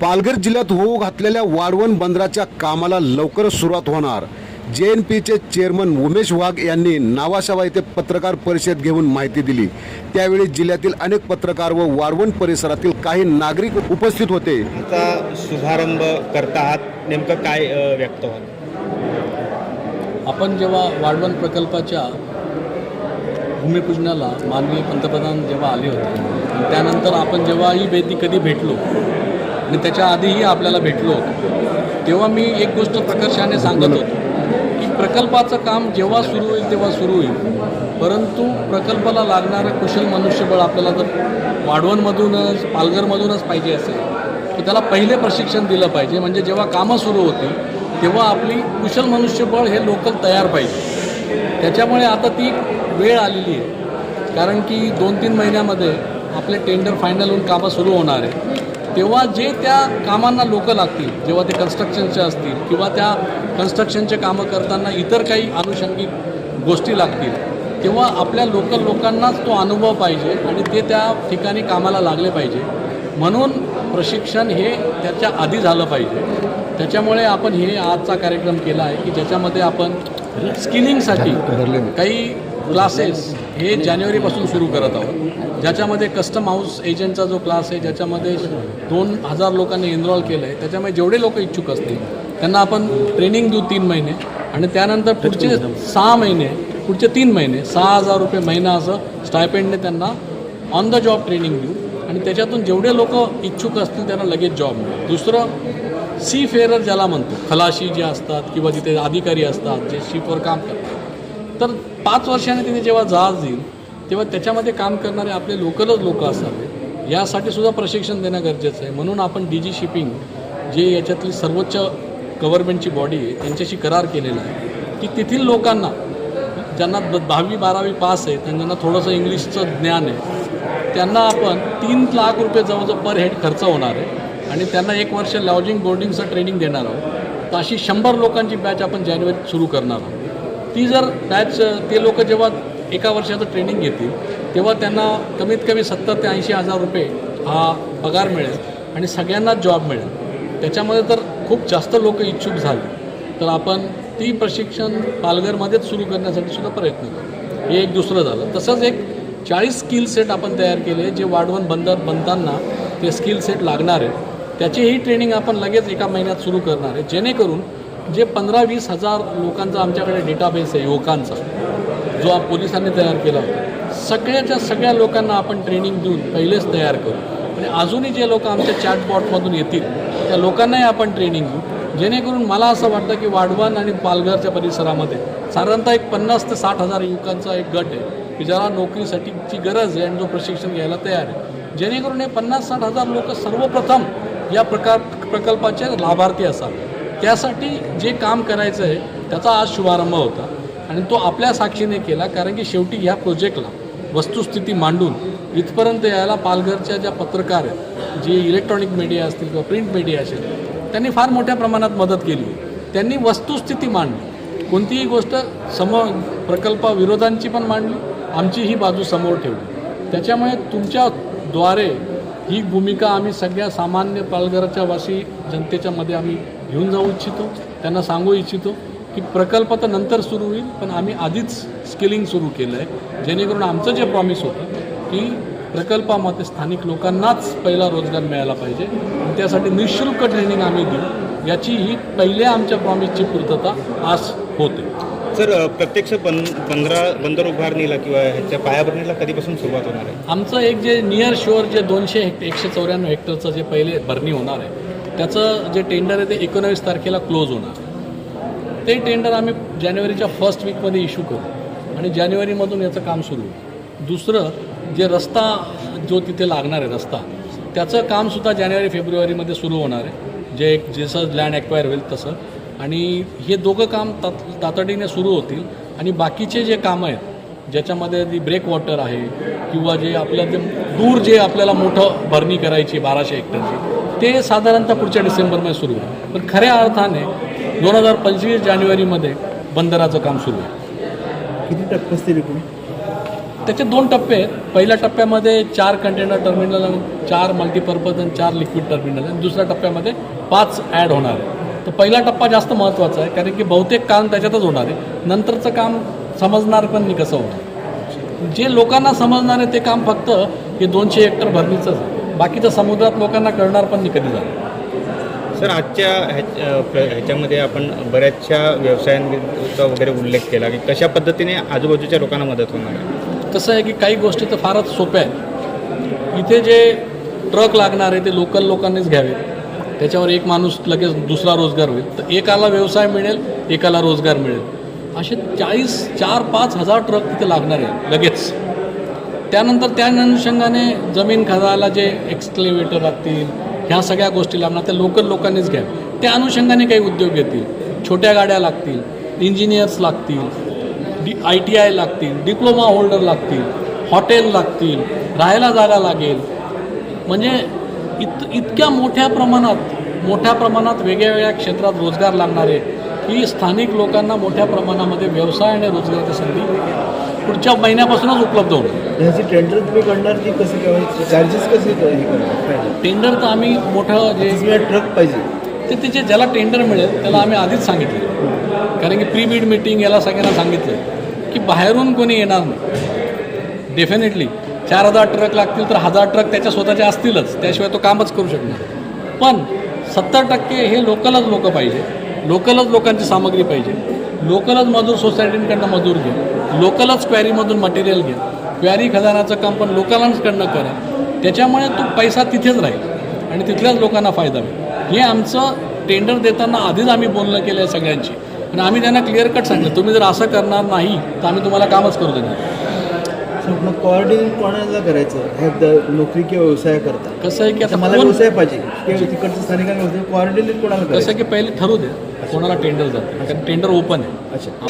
पालघर जिल्ह्यात होऊ घातलेल्या वाढवण बंदराच्या कामाला लवकरच सुरुवात होणार. जे एन पीचे चेअरमन उमेश वाघ यांनी नावाशावा येथे पत्रकार परिषद घेऊन माहिती दिली. त्यावेळी जिल्ह्यातील अनेक पत्रकार व वाढवण परिसरातील काही नागरिक उपस्थित होते. चा शुभारंभ करता आहात नेमकं काय अ, व्यक्त व्हाल आपण जेव्हा वाढवण प्रकल्पाच्या भूमिपूजनाला माननीय पंतप्रधान जेव्हा आले होते त्यानंतर आपण जेव्हा ही बेदी कधी भेटलो आणि त्याच्या आधीही आपल्याला भेटलो होतो. तेव्हा मी एक गोष्ट प्रकर्षाने सांगत होतो की प्रकल्पाचं काम जेव्हा सुरू होईल तेव्हा सुरू होईल. परंतु प्रकल्पाला लागणारं कुशल मनुष्यबळ आपल्याला जर वाढवणमधूनच पालघरमधूनच पाहिजे असेल तर त्याला पहिले प्रशिक्षण दिलं पाहिजे. म्हणजे जेव्हा कामं सुरू होतील तेव्हा आपली कुशल मनुष्यबळ हे लोकल तयार पाहिजे. त्याच्यामुळे आता ती वेळ आलेली आहे. कारण की दोन तीन महिन्यामध्ये आपले टेंडर फायनल होऊन कामं सुरू होणार आहे. तेव्हा जे त्या कामांना लोकं लागतील जेव्हा ते कन्स्ट्रक्शनचे असतील किंवा त्या कन्स्ट्रक्शनचे कामं करताना इतर काही अनुषंगिक गोष्टी लागतील तेव्हा आपल्या लोकल लोकांनाच तो अनुभव पाहिजे आणि ते त्या ठिकाणी कामाला लागले पाहिजे. म्हणून प्रशिक्षण हे त्याच्या आधी झालं पाहिजे. त्याच्यामुळे आपण हे आजचा कार्यक्रम केला आहे की ज्याच्यामध्ये आपण स्किलिंगसाठी काही क्लासेस हे जानेवारीपासून सुरू करत आहोत. ज्याच्यामध्ये कस्टम हाऊस एजंटचा जो क्लास आहे ज्याच्यामध्ये दोन हजार लोकांनी एनरॉल केलं आहे त्याच्यामुळे जेवढे लोक इच्छुक असतील त्यांना आपण ट्रेनिंग देऊ तीन महिने. आणि त्यानंतर पुढचे सहा महिने पुढचे तीन महिने सहा हजार रुपये महिना असं स्टायपेंडने त्यांना ऑन द जॉब ट्रेनिंग देऊ. आणि त्याच्यातून जेवढे लोक इच्छुक असतील त्यांना लगेच जॉब मिळेल. दुसरं सी फेअरर ज्याला म्हणतो खलाशी जे असतात किंवा जिथे अधिकारी असतात जे शिपवर काम करतात. तर पाच वर्षाने तिने जेव्हा जहाज येईल तेव्हा त्याच्यामध्ये काम करणारे आपले लोकलच लोक असावे. यासाठी सुद्धा प्रशिक्षण देणं गरजेचं आहे. म्हणून आपण डी जी शिपिंग जे याच्यातली सर्वोच्च गव्हर्नमेंटची बॉडी आहे त्यांच्याशी करार केलेला आहे. की तेथील लोकांना ज्यांना द दहावी बारावी पास आहे त्यांना थोडंसं इंग्लिशचं ज्ञान आहे त्यांना आपण तीन लाख रुपये जवळजवळ पर हेड खर्च होणार आहे. आणि त्यांना एक वर्ष लॉजिंग बोर्डिंगचं ट्रेनिंग देणार आहोत. तर अशी शंभर लोकांची बॅच आपण जानेवारीत सुरू करणार आहोत. ती जर बॅच ते लोक जेव्हा एका वर्षाचं ट्रेनिंग घेतील तेव्हा त्यांना कमीत कमी सत्तर ते ऐंशी हजार रुपये हा पगार मिळेल आणि सगळ्यांनाच जॉब मिळेल. त्याच्यामध्ये तर खूप जास्त लोक इच्छुक झाले. तर आपण ती प्रशिक्षण पालघरमध्येच सुरू करण्यासाठी सुद्धा प्रयत्न करू. हे एक दुसरं झालं. तसंच एक चाळीस स्किल सेट आपण तयार केले जे वाढवण बंदर बनताना ते स्किल सेट लागणार आहे त्याचीही ट्रेनिंग आपण लगेच एका महिन्यात सुरू करणार आहे. जेणेकरून जे पंधरा वीस हजार लोकांचा आमच्याकडे डेटाबेस आहे युवकांचा जो आप पोलिसांनी तयार केला होता. सगळ्याच्या सगळ्या लोकांना आपण ट्रेनिंग देऊन पहिलेच तयार करू. आणि अजूनही जे लोक आमच्या चॅटबॉटमधून येतील त्या लोकांनाही आपण ट्रेनिंग देऊ. जेणेकरून मला असं वाटतं की वाढवण आणि पालघरच्या परिसरामध्ये साधारणतः एक पन्नास ते साठ हजार युवकांचा एक गट आहे की ज्याला नोकरीसाठीची गरज आहे आणि जो प्रशिक्षण घ्यायला तयार आहे. जेणेकरून हे पन्नास साठ हजार लोक सर्वप्रथम या प्रकार प्रकल्पाचे लाभार्थी असावे. त्यासाठी जे काम करायचं आहे त्याचा आज शुभारंभ होता. आणि तो आपल्या साक्षीने केला कारण की शेवटी ह्या प्रोजेक्टला वस्तुस्थिती मांडून इथपर्यंत यायला पालघरच्या ज्या पत्रकार आहेत जे इलेक्ट्रॉनिक मीडिया असतील किंवा प्रिंट मीडिया असेल त्यांनी फार मोठ्या प्रमाणात मदत केली. त्यांनी वस्तुस्थिती मांडली. कोणतीही गोष्ट समोर प्रकल्पाविरोधांची पण मांडली आमची ही बाजू समोर ठेवली. त्याच्यामुळे तुमच्याद्वारे ही भूमिका आम्ही सगळ्या सामान्य पालघरच्या वासी जनतेच्या मध्ये आम्ही घेऊन जाऊ इच्छितो त्यांना सांगू इच्छितो की प्रकल्प तर नंतर सुरू होईल पण आम्ही आधीच स्किलिंग सुरू केलं आहे जेणेकरून आमचं जे प्रॉमिस होतं की प्रकल्पामध्ये स्थानिक लोकांनाच पहिला रोजगार मिळाला पाहिजे. आणि त्यासाठी निशुल्क ट्रेनिंग आम्ही देऊ. याची ही पहिल्या आमच्या प्रॉमिसची पूर्तता आज होते. सर प्रत्यक्ष बन बंदरा बंदर उभारणीला किंवा ह्याच्या पायाभरणीला कधीपासून सुरुवात होणार आहे? आमचं एक जे नियर शोअर जे दोनशे हेक्ट एकशे चौऱ्याण्णव हेक्टरचं जे पहिले भरणी होणार आहे त्याचं जे टेंडर आहे ते एकोणावीस तारखेला क्लोज होणार. ते टेंडर आम्ही जानेवारीच्या फर्स्ट वीकमध्ये इश्यू करू. आणि जानेवारीमधून याचं काम सुरू होईल. दुसरं जे रस्ता जो तिथे लागणार आहे रस्ता त्याचं कामसुद्धा जानेवारी फेब्रुवारीमध्ये सुरू होणार आहे. जे एक जसं लँड ॲक्वायर होईल तसं. आणि हे दोघं काम तात तातडीने सुरू होतील. आणि बाकीचे जे कामं आहेत ज्याच्यामध्ये ती ब्रेक वॉटर आहे किंवा जे आपल्या जे दूर जे आपल्याला मोठं भरणी करायची बाराशे हेक्टरची ते साधारणतः पुढच्या डिसेंबरमध्ये सुरू होईल. पण खऱ्या अर्थाने दोन हजार पंचवीस जानेवारीमध्ये बंदराचं काम सुरू आहे. किती टक्के असतील त्याचे दोन टप्पे आहेत. पहिल्या टप्प्यामध्ये चार कंटेनर टर्मिनल आणि चार मल्टीपर्पज आणि चार लिक्विड टर्मिनल आणि दुसऱ्या टप्प्यामध्ये पाच ॲड होणार आहे. तर पहिला टप्पा जास्त महत्त्वाचा आहे कारण की बहुतेक काम त्याच्यातच होणार आहे. नंतरचं काम समजणार पण नाही कसं होतं. जे लोकांना समजणार आहे ते काम फक्त हे दोनशे हेक्टर भरणीचंच. बाकीचं समुद्रात लोकांना कळणार पण नाही कधी झालं. सर आजच्या ह्याच्यामध्ये आपण बऱ्याचशा व्यवसायांचा वगैरे उल्लेख केला की कशा पद्धतीने आजूबाजूच्या लोकांना मदत होणार आहे? कसं आहे की काही गोष्टी तर फारच सोप्या आहेत. इथे जे ट्रक लागणार आहे ते लोकल लोकांनीच घ्यावेत त्याच्यावर एक माणूस लगेच दुसरा रोजगार होईल. तर एकाला व्यवसाय मिळेल एकाला रोजगार मिळेल. असे चाळीस चार पाच हजार ट्रक तिथे लागणार आहे लगेच. त्यानंतर त्या अनुषंगाने जमीन खदायला जे एक्सक्लेवेटर लागतील ह्या सगळ्या गोष्टी लागणार त्या लोकल लोकांनीच घ्या त्या अनुषंगाने काही उद्योग घेतील छोट्या गाड्या लागतील इंजिनियर्स लागतील डी आय टी आय लागतील डिप्लोमा होल्डर लागतील हॉटेल लागतील राहायला जागा लागेल. म्हणजे इत इतक्या मोठ्या प्रमाणात मोठ्या प्रमाणात वेगळ्या वेगळ्या क्षेत्रात रोजगार लागणारे की स्थानिक लोकांना मोठ्या प्रमाणामध्ये व्यवसाय आणि रोजगाराची संधी पुढच्या महिन्यापासूनच उपलब्ध होणार. ह्याची टेंडर तुम्ही करणार की कसे चार्जेस कसे हे टेंडर तर आम्ही मोठं जे ट्रक पाहिजे. ते तिचे ज्याला टेंडर मिळेल त्याला आम्ही आधीच सांगितलं. कारण की प्री बीड मीटिंग याला सगळ्यांना सांगितलं की बाहेरून कोणी येणार नाही. डेफिनेटली चार हजार ट्रक लागतील तर हजार ट्रक त्याच्या स्वतःचे असतीलच. त्याशिवाय तो कामच करू शकणार. पण सत्तर टक्के हे लोकलच लोक पाहिजे. लोकलच लोकांची सामग्री पाहिजे. लोकलच मजूर सोसायटींकडनं मजूर घे. लोकलच क्वॅरीमधून मटेरियल घे. क्वॅरी खजानाचं काम पण लोकलांकडनं करा. त्याच्यामुळे तो पैसा तिथेच राहील आणि तिथल्याच लोकांना फायदा होईल. हे आमचं टेंडर देताना आधीच आम्ही बोलणं केलं आहे सगळ्यांची. आणि आम्ही त्यांना क्लिअर कट सांगितलं तुम्ही जर असं करणार नाही तर आम्ही तुम्हाला कामच करू देणार. मग कोऑर्डिनेट कोणाला करायचं? ह्या द- नोकरी किंवा व्यवसाय करता. कसं आहे की आता मला व्यवसाय पाहिजे. किंवा तिकडच्या स्थानिकांना व्यवसाय. कोऑर्डिनेट कोणाला कसं आहे की पहिले ठरवू दे कोणाला टेंडर जाते. कारण टेंडर ओपन आहे. अच्छा.